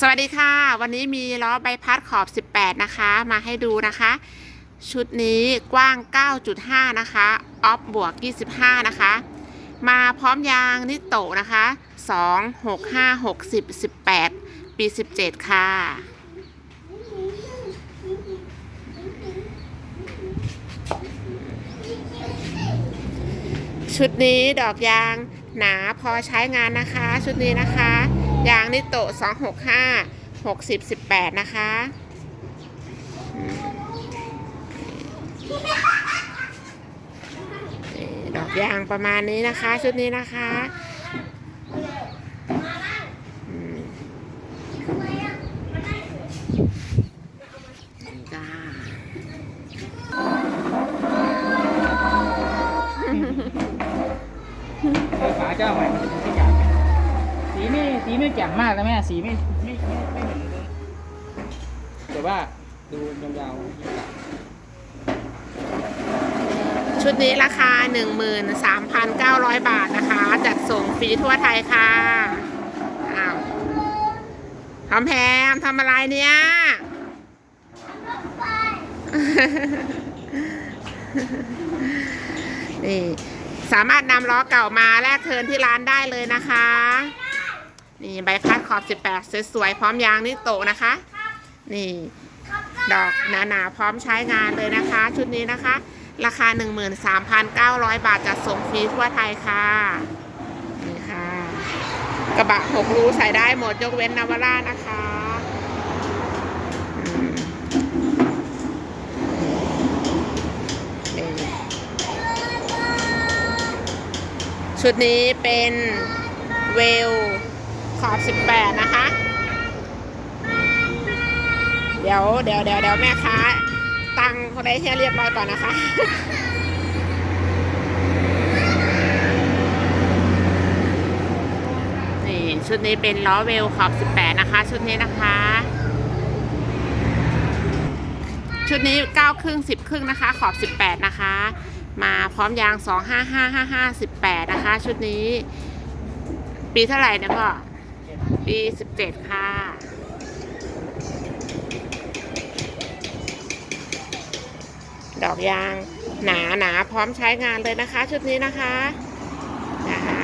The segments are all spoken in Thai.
สวัสดีค่ะ วันนี้มีล้อใบพัดขอบ 18 นะคะ มาให้ดูนะคะ ชุดนี้กว้าง 9.5 นะคะออฟบวก 25 นะคะ มาพร้อมยางนิโตนะคะ 2 6 5 60 18 ปี 17 ค่ะชุดนี้ดอกยางหนาพอใช้งานนะคะ ชุดนี้นะคะ ยางนิโตะ265 60 18นะคะอืมนี่ดอกยางประมาณนี้นะคะ ชุดนี้นะคะ สีไม่แจ่มมากนะแม่สีไม่ไม่ไม่ไม่เหมือนเดิมแต่ว่าดูยาวๆชุดนี้ราคา 13,900 บาทนะคะ จัดส่งฟรีทั่วไทยค่ะอ้าวทำแพมทำอะไรเนี่ยนี่สามารถนำล้อเก่ามาแลกเทินที่ร้านได้เลยนะคะ นี่ใบพัดขอบ 18 สวยๆพร้อมยางนิโตนะคะ นี่ดอกหนาๆพร้อมใช้งานเลยนะคะ ชุดนี้นะคะ ราคา 13,900 บาทจัดส่งฟรีทั่วไทยค่ะนี่ค่ะ กระบะหกรูใส่ได้หมดยกเว้นนาวาร่านะคะชุดนี้เป็นเวล ขอบ 18 นะคะ เดี๋ยวเดี๋ยวเดี๋ยวเดี๋ยวแม่ค้าตังคนใดให้เรียบร้อยก่อนนะคะนี่ชุดนี้เป็นล้อเวลขอบ 18 นะคะ ชุดนี้นะคะ ชุดนี้ 9 ครึ่ง 10 ครึ่งนะคะ ขอบ 18 นะคะ มาพร้อมยาง 2 5 5 5 5 18 นะคะ ชุดนี้ ปีเท่าไหร่เนี่ยพ่อ ปีสิบเจ็ดค่ะดอกยางหนาหนาพร้อมใช้งานเลยนะคะ ชุดนี้นะคะนะคะ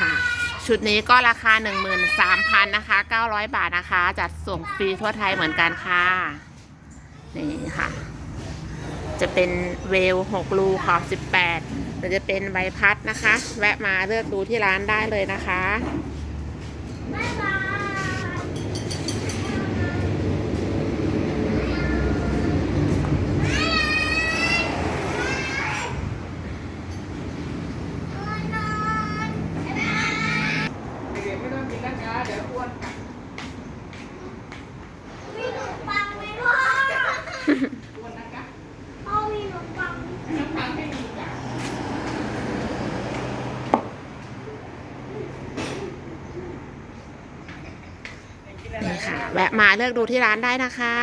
ค่ะ ชุดนี้ก็ราคา 13,000นะคะ 900 บาทนะคะ จัดส่งฟรีทั่วไทยเหมือนกันค่ะ นี่ค่ะ จะเป็นเวล6รูขอบ18หรือจะเป็นใบพัดนะคะ แวะมาเลือกดูที่ร้านได้เลยนะคะ ๆเด็กๆไม่ต้องกินนะคะเดี๋ยวอ้วน มีขนมปังไหมพ่อ อ้วนนะคะ พ่อมีขนมปัง น้ำตาลไม่มีจ้ะ นี่ค่ะ แวะมาเลือกดูที่ร้านได้นะคะ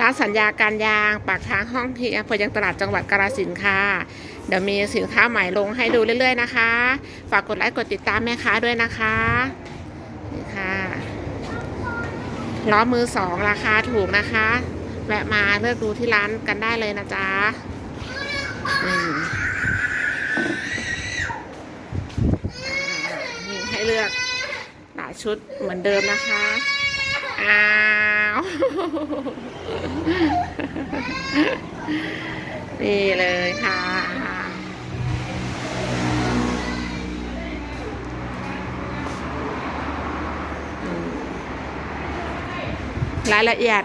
ร้านสัญญาการยางปากทางห้องที่อำเภอยังตลาดจังหวัดกาฬสินธุ์ค่ะ เดี๋ยวมีสินค้าใหม่ลงให้ดูเรื่อยๆนะคะ ฝากกดไลค์กดติดตามแม่ค้าด้วยนะคะนี่ค่ะล้อมือสองราคาถูกนะคะ แวะมาเลือกดูที่ร้านกันได้เลยนะจ๊ะอืมมีให้เลือกหลายชุดเหมือนเดิมนะคะ อ้าวนี่เลยค่ะ รายละเอียด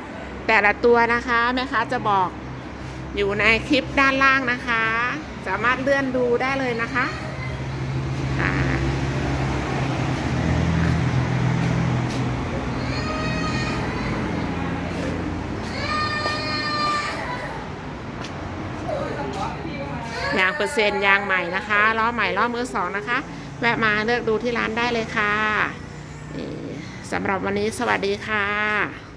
แต่ละตัวนะคะแม่ค้าจะบอกอยู่ในคลิปด้านล่างนะคะ สามารถเลื่อนดูได้เลยนะคะค่ะ ยางเปอร์เซ็นต์ยางใหม่นะคะล้อใหม่ล้อมือสองนะคะ แวะมาเลือกดูที่ร้านได้เลยค่ะสำหรับวันนี้สวัสดีค่ะ